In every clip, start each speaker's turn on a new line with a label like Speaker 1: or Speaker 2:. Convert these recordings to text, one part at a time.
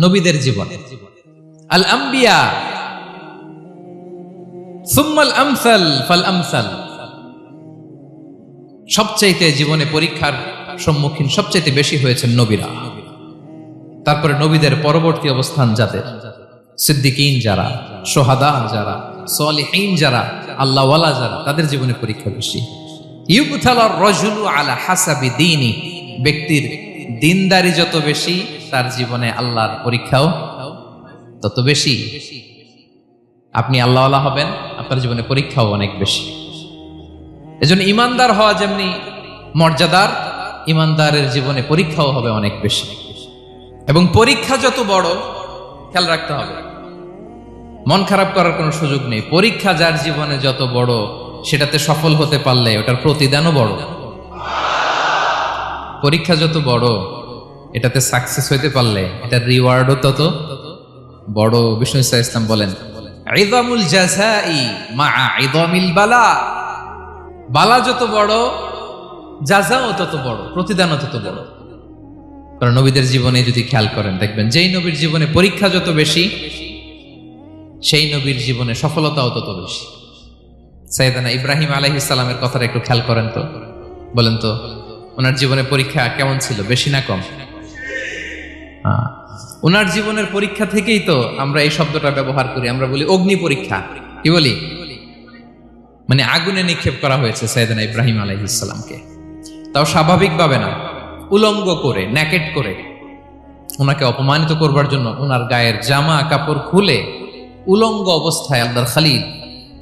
Speaker 1: নবীদের জীবন। আল আম্বিয়া, সুম্মাল আমসাল ফাল আমসাল। সবচাইতে জীবনে পরীক্ষার সম্মুখীন সবচাইতে বেশি হয়েছেন নবীরা। তারপরে নবীদের পরবর্তী অবস্থান যাদের? সিদ্দিকিন যারা, সোহাদা যারা, সলিহীন যারা, আল্লাহওয়ালা যারা, তাদের জীবনে পরীক্ষা বেশি। ইউবতালার রজুলু আলা হাসাবি দিনই ব্যক্তির দিনদারি যত বেশি, তার জীবনে আল্লাহর পরীক্ষাও তত বেশি। আপনি আল্লাহওয়ালা হবেন, আপনার জীবনে পরীক্ষাও অনেক বেশি। এজন্য ইমানদার হওয়া যেমনি মর্যাদার, ইমানদারের জীবনে পরীক্ষাও হবে অনেক বেশি। এবং পরীক্ষা যত বড়, খেয়াল রাখতে হবে। মন খারাপ করার কোনো সুযোগ নেই। পরীক্ষা যার জীবনে যত বড়, সেটাতে সফল হতে পারলে ওটার প্রতিদানও বড়। পরীক্ষা যত বড়, এটাতে সাকসেস হইতে পারলে, এটার রিওয়ার্ডও তত বড়। বিষ্ণু ইসা ইসলাম বলেন ইদামুল জাযাই মা ইদামিল বালা। বালা যত বড় যাজাও তত বড়, প্রতিদানও তত বড়। কারণ নবীদের জীবনে যদি খেয়াল করেন, দেখবেন যেই নবীর জীবনে পরীক্ষা যত বেশি, সেই নবীর জীবনে সফলতাও তত বেশি। সাইদানা ইব্রাহিম আলাইহিস সালামের কথাটা একটু খেয়াল করেন তো। বলেন তো ওনার জীবনে পরীক্ষা কেমন ছিল? বেশি না কম। ওনার জীবনের পরীক্ষা থেকেই তো আমরা এই শব্দটা ব্যবহার করি। আমরা বলি অগ্নি পরীক্ষা। কি বলি? মানে আগুনে নিক্ষেপ করা হয়েছে সাইদানা ইব্রাহিম আলাইহিসসালামকে তাও স্বাভাবিকভাবে না। উলঙ্গ করে ন্যাকেট করে। ওনাকে অপমানিত করবার জন্য ওনার গায়ের জামা কাপড় খুলে উলঙ্গ অবস্থায় আল্লাহর খালিল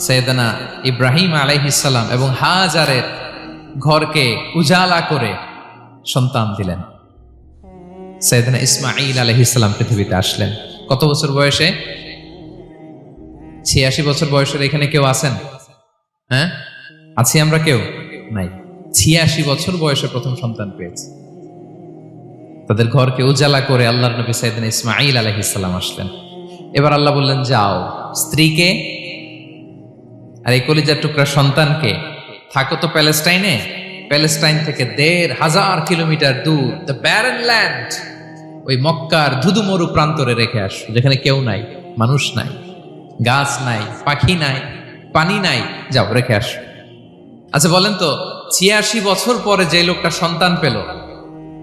Speaker 1: সৈয়দানা ইব্রাহিম আলাইহিসাল্লাম এবং হাজারের ঘরকে উজালা করে সন্তান দিলেন। সৈয়দানা ইসমাইল আলহিসাল্লাম পৃথিবীতে আসলেন। কত বছর বয়সে? ছিয়াশি বছর বয়সের এখানে কেউ আছেন? হ্যাঁ? আছি আমরা কেউ? নাই। ছিয়াশি বছর বয়সে প্রথম সন্তান পেয়েছে। তাদের ঘরকে উজালা করে আল্লাহর নবী সাইদিন ইসমাইল আলহিসাল্লাম আসলেন। এবার আল্লাহ বললেন, যাও। স্ত্রীকে আর এই কলিজার টুকরা সন্তানকে, থাকো তো প্যালেস্টাইনে। প্যালেস্টাইন থেকে দেড় হাজার কিলোমিটার দূর দ্য ব্যারন ল্যান্ড ওই মক্কার ধুধুমরু প্রান্তরে রেখে আস, যেখানে কেউ নাই, মানুষ নাই, গাছ নাই, পাখি নাই, পানি নাই। যাও, রেখে আস। আচ্ছা বলেন তো, ছিয়াশি বছর পরে যে লোকটা সন্তান পেল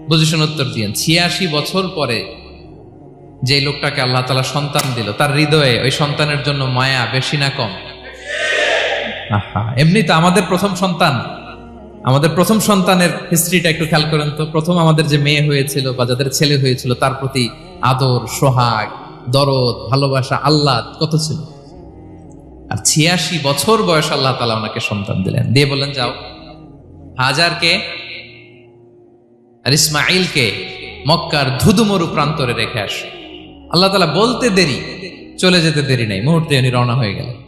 Speaker 1: বুঝেছেন উত্তর দিয়েন, ছিয়াশি বছর পরে যে লোকটাকে আল্লাহ তালা সন্তান দিল, তার হৃদয়ে ওই সন্তানের জন্য মায়া বেশি না কম? এমনি তো আমাদের প্রথম সন্তান, আমাদের প্রথম সন্তানের হিস্ট্রিটা একটু খেয়াল করেন তো। প্রথম আমাদের যে মেয়ে হয়েছিল বা যাদের ছেলে হয়েছিল, তার প্রতি আদর, সোহাগ, দরদ, ভালোবাসা আল্লাহ কত ছিল? আর ছিয়াশি বছর বয়স আল্লাহ তালা ওনাকে সন্তান দিলেন। দিয়ে বললেন, যাও। হাজারকে আর ইসমাইলকে মক্কার ধুধুমরু প্রান্তরে রেখে আস। আল্লাহ তালা বলতে দেরি, চলে যেতে দেরি নাই। মুহূর্তে উনি রওনা হয়ে গেলেন।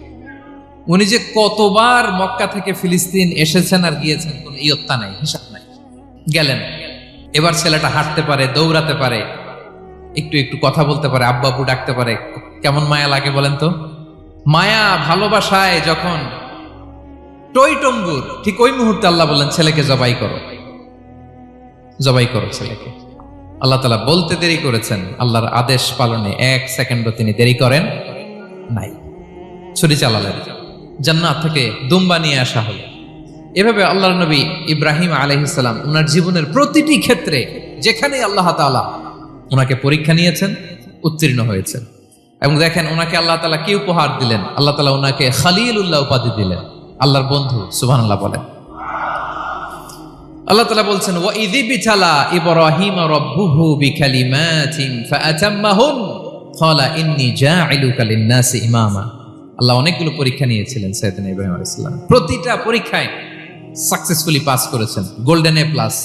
Speaker 1: উনি যে কতবার মক্কা থেকে ফিলিস্তিন এসেছেন আর গিয়েছেন, কোন ইয়ত্তা নাই, হিসাব নাই। গেলেন। এবার ছেলেটা হাঁটতে পারে, দৌড়াতে পারে, একটু একটু কথা বলতে পারে আব্বাবু ডাকতে পারে, কেমন মায়া লাগে বলেন তো? মায়া ভালোবাসায় যখন টইটম্বুর ঠিক ওই মুহূর্তে আল্লাহ বললেন, ছেলেকে জবাই করো। জবাই করো ছেলেকে। আল্লাহ তালা বলতে দেরি করেছেন, আল্লাহর আদেশ পালনে এক সেকেন্ডও তিনি দেরি করেন নাই। ছুরি চালালেন। জান্নাত থেকে দুম্বা নিয়ে আসা হলো। এভাবে আল্লাহর নবী ইব্রাহিম আলহিসাল্লাম ওনার জীবনের প্রতিটি ক্ষেত্রে যেখানে আল্লাহ তাআলা ওনাকে পরীক্ষা নিয়েছেন, উত্তীর্ণ হয়েছেন। এবং দেখেন ওনাকে আল্লাহ তালা কি উপহার দিলেন? আল্লাহ তালা ওনাকে খালিল উল্লাহ উপাধি দিলেন। আল্লাহর বন্ধু সুবাহ আল্লাহ বলেন। আল্লাহ তালা বলছেন ও ইদি বিছালা ইব্রাহিম রব্বুহু বিকালিমাতিন ফাআতাম্মাহুন ক্বালা ইন্নী জাইলুকা লিন-নাসি ইমামা আল্লাহ অনেকগুলো পরীক্ষা নিয়েছিলেন সাইয়েদনা ইব্রাহিম আলাইহিস সালাম। প্রতিটা পরীক্ষায় সাকসেসফুলি পাস করেছেন। গোল্ডেন এ প্লাস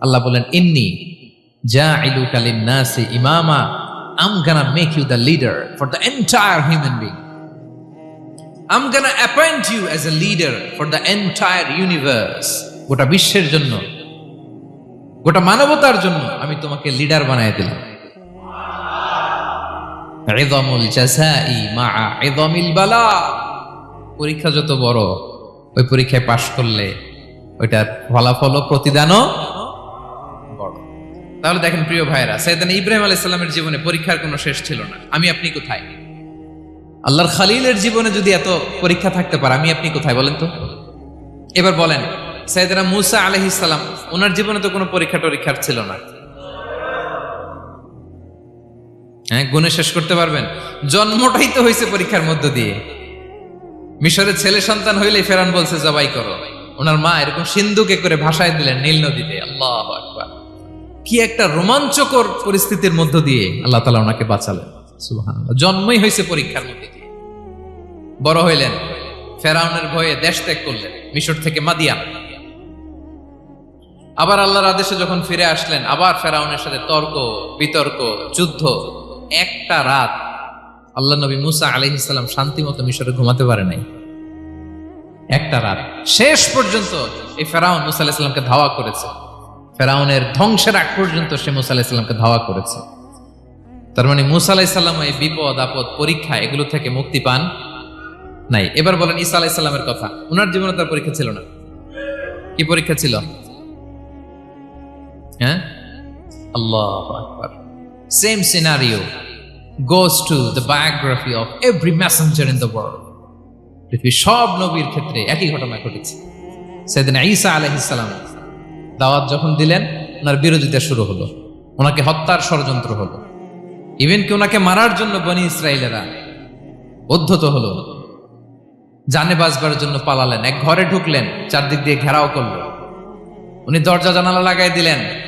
Speaker 1: আল্লাহ বলেন, ইন্নি জাইলুকা লিন-নাসি ইমামা। I'm gonna make you the leader for the entire human being. I'm gonna appoint you as a leader for the entire universe. গোটা বিশ্বের জন্য, গোটা মানবতার জন্য আমি তোমাকে লিডার বানায় দিলাম। মা পরীক্ষা যত বড়, ওই পরীক্ষায় পাশ করলে ওইটার ফলাফল প্রতিদানও বড়। তাহলে দেখেন প্রিয় ভাইরা সাইদান ইব্রাহিম আলাইহিস জীবনে পরীক্ষার কোনো শেষ ছিল না। আমি আপনি কোথায়? আল্লাহর খালিলের জীবনে যদি এত পরীক্ষা থাকতে পারে, আমি আপনি কোথায় বলেন তো? এবার বলেন সাইদানা মুসা আলহিস সালাম, ওনার জীবনে তো কোনো পরীক্ষা টরীক্ষার ছিল না। হ্যাঁ গুণে শেষ করতে পারবেন। জন্মটাই তো হয়েছে পরীক্ষার মধ্য দিয়ে। মিশরের ছেলে সন্তান হইলে ফেরান বলছে, জবাই করো। ওনার মা এরকম সিন্ধুকে করে ভাষায় দিলেন নীল নদীতে। আল্লাহ আকবার। কি একটা রোমাঞ্চকর পরিস্থিতির মধ্য দিয়ে আল্লাহ তালা ওনাকে বাঁচালেন। জন্মই হয়েছে পরীক্ষার মধ্যে দিয়ে। বড় হইলেন। ফেরাউনের ভয়ে দেশ ত্যাগ করলেন। মিশর থেকে মাদিয়ান আবার আল্লাহর আদেশে যখন ফিরে আসলেন, আবার ফেরাউনের সাথে তর্ক, বিতর্ক, যুদ্ধ একটা রাত আল্লাহ নবী মুসা আলহিসাল্লাম শান্তি মতো মিশরে ঘুমাতে পারে নাই। একটা রাত। শেষ পর্যন্ত এই ফেরাউন মুসা আলাহিসাল্লামকে ধাওয়া করেছে। ফেরাউনের ধ্বংসের আগ পর্যন্ত সে মুসা আলাহিসাল্লামকে ধাওয়া করেছে। তার মানে মুসা আলাহিসাল্লাম এই বিপদ, আপদ, পরীক্ষা এগুলো থেকে মুক্তি পান নাই। এবার বলেন ঈসা আলাহিসাল্লামের কথা। ওনার জীবনে তার পরীক্ষা ছিল না। কি পরীক্ষা ছিল? হ্যাঁ? আল্লাহ আকবার। Same scenario goes to the biography of every messenger in the world পৃথিবীর সব নবীর ক্ষেত্রে একই ঘটনা ঘটেছে। সেদিন ঈসা আলহিসাল্লাম দাওয়াত যখন দিলেন, ওনার বিরোধিতা শুরু হলো। ওনাকে হত্যার ষড়যন্ত্র হলো। ইভেন কি ওনাকে মারার জন্য বনি ইসরায়েলেরা উদ্ধত হলো। জানে বাজবার জন্য পালালেন। এক ঘরে ঢুকলেন, চারদিক দিয়ে ঘেরাও করল। উনি দরজা জানালা লাগাই দিলেন।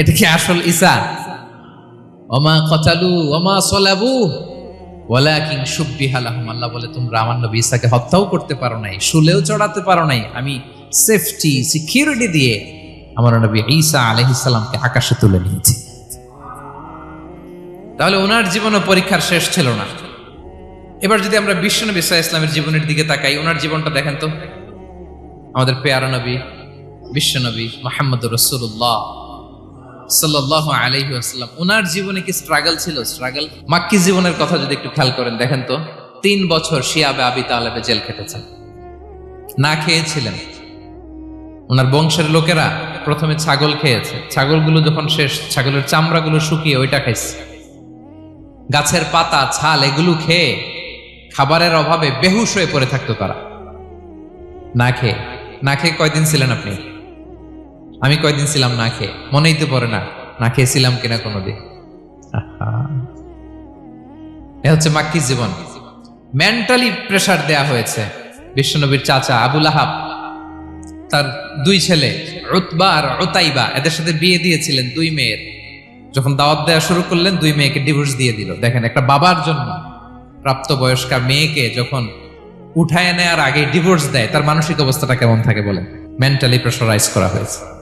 Speaker 1: এটা কি আসল ঈসা ওমা কচালু ওমা সলাবু সুব্বিহা লাহুম, আল্লাহ বলে, তোমরা আমার নবী ঈসাকে হত্যাও করতে পারো নাই, শুলেও চড়াতে পারো নাই। আমি সেফটি সিকিউরিটি দিয়ে আমার নবী ঈসা আলাইহিস সালামকে আকাশে তুলে নিয়েছি। তাহলে ওনার জীবনও পরীক্ষার শেষ ছিল না। এবার যদি আমরা বিশ্বনবী সাহা ইসলামের জীবনের দিকে তাকাই, ওনার জীবনটা দেখেন তো। আমাদের পেয়ারা নবী বিশ্বনবী মোহাম্মদ রসুল্লাহ সাল্লাহ ওনার জীবনে কি স্ট্রাগল ছিল? স্ট্রাগল মাক্কি জীবনের কথা যদি একটু খেয়াল করেন, দেখেন তো, তিন বছর শিয়াবে আবি তালেবে জেল খেটেছেন। না খেয়েছিলেন। ওনার বংশের লোকেরা প্রথমে ছাগল খেয়েছে। ছাগলগুলো যখন শেষ, ছাগলের চামড়াগুলো শুকিয়ে ওইটা খাইছে। গাছের পাতা, ছাল, এগুলো খেয়ে খাবারের অভাবে বেহুশ হয়ে পড়ে থাকতো তারা। না খেয়ে না খেয়ে কয়দিন ছিলেন আপনি? আমি কয়দিন ছিলাম না খেয়ে? মনেই তো পড়ে না। না খেয়েছিলাম কিনা কোনোদিন। এ হচ্ছে মাক্কি জীবন। মেন্টালি প্রেসার দেয়া হয়েছে বিশ্বনবীর চাচা আবুল আহাব তার দুই ছেলে রুতবা আর ওতাইবা এদের সাথে বিয়ে দিয়েছিলেন দুই মেয়ের। যখন দাওয়াত দেওয়া শুরু করলেন, দুই মেয়েকে ডিভোর্স দিয়ে দিল। দেখেন, একটা বাবার জন্য প্রাপ্তবয়স্কা মেয়েকে যখন উঠায় নেয়ার আগে ডিভোর্স দেয়, তার মানসিক অবস্থাটা কেমন থাকে বলেন? মেন্টালি প্রেশারাইজ করা হয়েছে।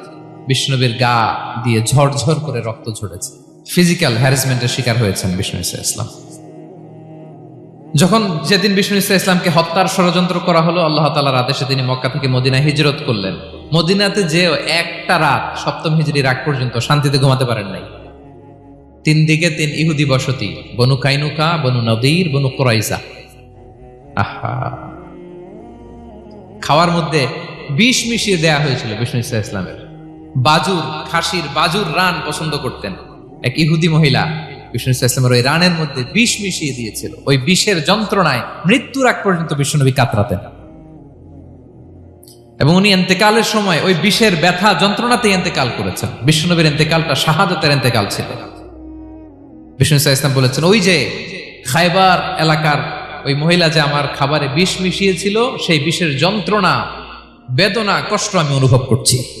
Speaker 1: বিষ্ণুবীর গা দিয়ে ঝরঝর করে রক্ত ঝরেছে। ফিজিক্যাল হ্যারাসমেন্টের শিকার হয়েছেন বিষ্ণু ইসা ইসলাম। যখন যেদিন বিষ্ণু ইসা ইসলামকে হত্যার ষড়যন্ত্র করা হলো, আল্লাহ তালার আদেশে তিনি মক্কা থেকে মদিনায় হিজরত করলেন। মদিনাতে যে একটা রাত সপ্তম হিজড়ির আগ পর্যন্ত শান্তিতে ঘুমাতে পারেন নাই। তিন দিকে তিন ইহুদি বসতি, বনু কাইনুকা, বনু নদীর, বনু কোরাইজা আহা! খাওয়ার মধ্যে বিষ মিশিয়ে দেয়া হয়েছিল বিষ্ণু ইসা ইসলামের। বাজুর, খাসির বাজুর রান পছন্দ করতেন। এক ইহুদি মহিলা, বিষ্ণু ইসা ইসলামের ওই রানের মধ্যে বিষ মিশিয়ে দিয়েছিল। ওই বিষের যন্ত্রণায় মৃত্যুর আগ পর্যন্ত বিষ্ণুনবী কাতরাতেন। এবং উনি এন্তেকালের সময় ওই বিষের ব্যথা যন্ত্রণাতে এন্তেকাল করেছেন। বিষ্ণুনবীর এন্তেকালটা শাহাদতের এন্তেকাল ছিল। বিষ্ণু ইসা ইসলাম বলেছেন, ওই যে খাইবার এলাকার ওই মহিলা যে আমার খাবারে বিষ মিশিয়েছিল, সেই বিষের যন্ত্রণা, বেদনা, কষ্ট আমি অনুভব করছি।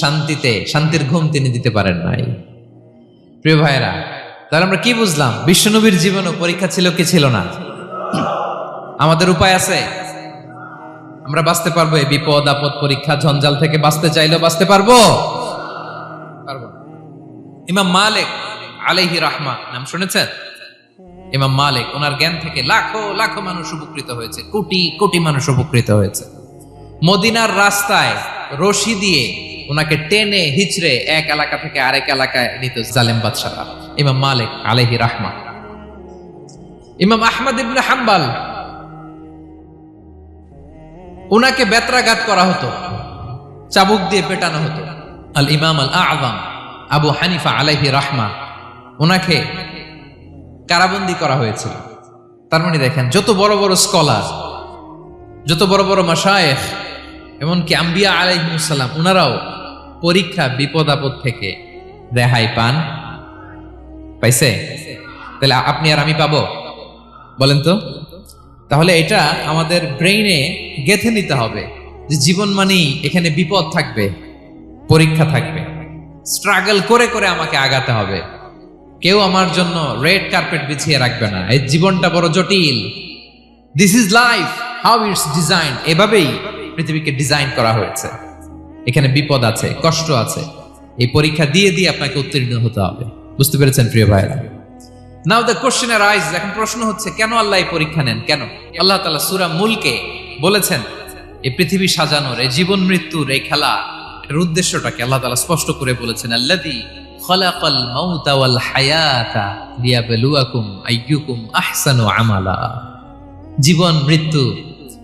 Speaker 1: শান্তিতে, শান্তির ঘুম তিনি দিতে পারেন নাই। প্রিয় ভাইরা তাহলে আমরা কি বুঝলাম? বিশ্বনবীর জীবনও পরীক্ষা ছিল কি ছিল না? আমাদের উপায় আছে? আমরা বাঁচতে পারব এই বিপদ, আপদ পরীক্ষা ঝঞ্ঝাল থেকে বাঁচতে চাইলেও বাঁচতে পারব? পারব ইমাম মালিক আলাইহি রাহমা নাম শুনেছেন? ইমাম মালিক, ওনার জ্ঞান থেকে লাখো লাখো মানুষ উপকৃত হয়েছে, কোটি কোটি মানুষ উপকৃত হয়েছে। মদিনার রাস্তায় রশি দিয়ে ওনাকে টেনে হিচড়ে এক এলাকা থেকে আরেক এলাকায় নিত জালেম বাদশারা ইমাম মালিক আলাইহি রাহমা। ইমাম আহমদ ইবনে হাম্বাল। ওনাকে বেত্রাঘাত করা হতো। চাবুক দিয়ে পেটানো হতো। আল ইমাম আল আযম আবু হানিফা আলাইহি রাহমা ওনাকে কারাবন্দি করা হয়েছিল। তার মানে দেখেন, যত বড় বড় স্কলার যত বড় বড় মাসায়েখ এমনকি আম্বিয়া আলাইহিমুসাল্লাম ওনারাও পরীক্ষা বিপদ আপদ থেকে রেহাই পান। পাইছে? তাহলে আপনি আর আমি পাবো? বলেন তো। তাহলে এটা আমাদের ব্রেইনে গেথে নিতে হবে যে জীবন মানেই এখানে বিপদ থাকবে, পরীক্ষা থাকবে। স্ট্রাগল করে করে আমাকে আগাতে হবে। কেউ আমার জন্য রেড কার্পেট বিছিয়ে রাখবে না। এই জীবনটা বড় জটিল। This is life how it's design এভাবেই পৃথিবীকে ডিজাইন করা হয়েছে। এখানে বিপদ আছে, কষ্ট আছে। এই পরীক্ষা দিয়ে দিয়ে আপনাকে উত্তীর্ণ হতে হবে। বুঝতে পেরেছেন, প্রিয় ভাইরা নাও দ্য কোশ্চেন আইজ এখন প্রশ্ন হচ্ছে, কেন আল্লাহ এই পরীক্ষা নেন? কেন? আল্লাহ তালা সুরা মুলকে বলেছেন এই পৃথিবী সাজানোর এই জীবন মৃত্যুর এই খেলা। এটার উদ্দেশ্যটাকে আল্লাহ তালা স্পষ্ট করে বলেছেন আল্লাদি খলাকাল মাউতা ওয়াল হায়াতা লিয়াবলুয়াকুম আইয়ুকুম আহসানু আমালা। জীবন, মৃত্যু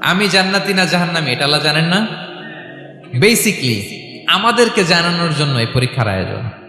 Speaker 1: আমি জান্নাতি না জাহান্নামি, এটা আল্লাহ জানেন না? বেসিকলি আমাদেরকে জানানোর জন্য এই পরীক্ষার আয়োজন।